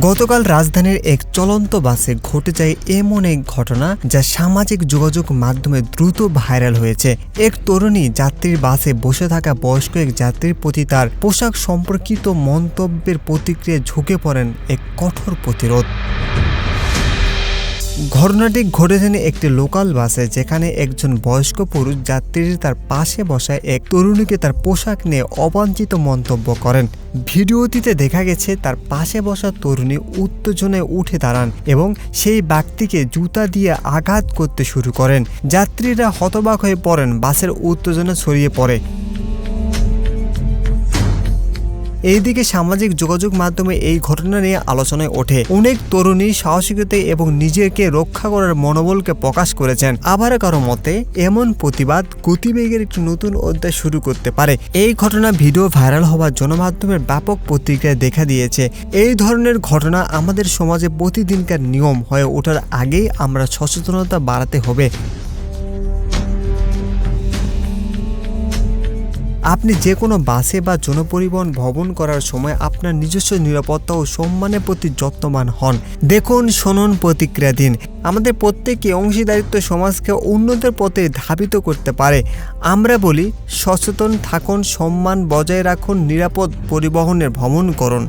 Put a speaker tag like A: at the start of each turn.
A: গতকাল রাজধানীর এক চলন্ত বাসে ঘটে যায় এমন এক ঘটনা যা সামাজিক যোগাযোগ মাধ্যমে দ্রুত ভাইরাল হয়েছে। এক তরুণী যাত্রীর বাসে বসে থাকা বয়স্ক এক যাত্রীর প্রতি তার পোশাক সম্পর্কিত মন্তব্যের প্রতিক্রিয়া ঝুঁকে পড়েন এক কঠোর প্রতিরোধ। ঘটনাটি ঘটেছে একটি লোকাল বাসে, যেখানে একজন বয়স্ক পুরুষ যাত্রী তার পাশে বসা এক তরুণীকে তার পোশাক নিয়ে অবাঞ্ছিত মন্তব্য করেন। ভিডিওটিতে দেখা গেছে, তার পাশে বসা তরুণী উত্তেজনায় উঠে দাঁড়ান এবং সেই ব্যক্তিকে জুতা দিয়ে আঘাত করতে শুরু করেন। যাত্রীরা হতবাক হয়ে পড়েন, বাসের উত্তেজনা ছড়িয়ে পড়ে। এইদিকে সামাজিক যোগাযোগ মাধ্যমে এই ঘটনা নিয়ে আলোচনায় ওঠে। অনেক তরুণী সাহসিকতা এবং নিজেকে রক্ষা করার মনোবলকে প্রকাশ করেছেন। আবার কারও মতে, এমন প্রতিবাদ গতিবেগের একটি নতুন অধ্যায় শুরু করতে পারে। এই ঘটনা ভিডিও ভাইরাল হওয়ার জনমাধ্যমের ব্যাপক প্রতিক্রিয়া দেখা দিয়েছে। এই ধরনের ঘটনা আমাদের সমাজে প্রতিদিনকার নিয়ম হয়ে ওঠার আগেই আমরা সচেতনতা বাড়াতে হবে। আপনি যে কোনো বাসে বা জনপরিবহন ভ্রমণ করার সময় আপনার নিজস্ব নিরাপত্তা ও সম্মানের প্রতি যত্নবান হন। দেখুন, শুনুন প্রতিক্রিয়া দিন। আমাদের প্রত্যেকে অংশীদারিত্ব সমাজকে উন্নতির পথে ধাবিত করতে পারে। আমরা বলি, সচেতন থাকুন, সম্মান বজায় রাখুন, নিরাপদ পরিবহনের ভ্রমণ করুন।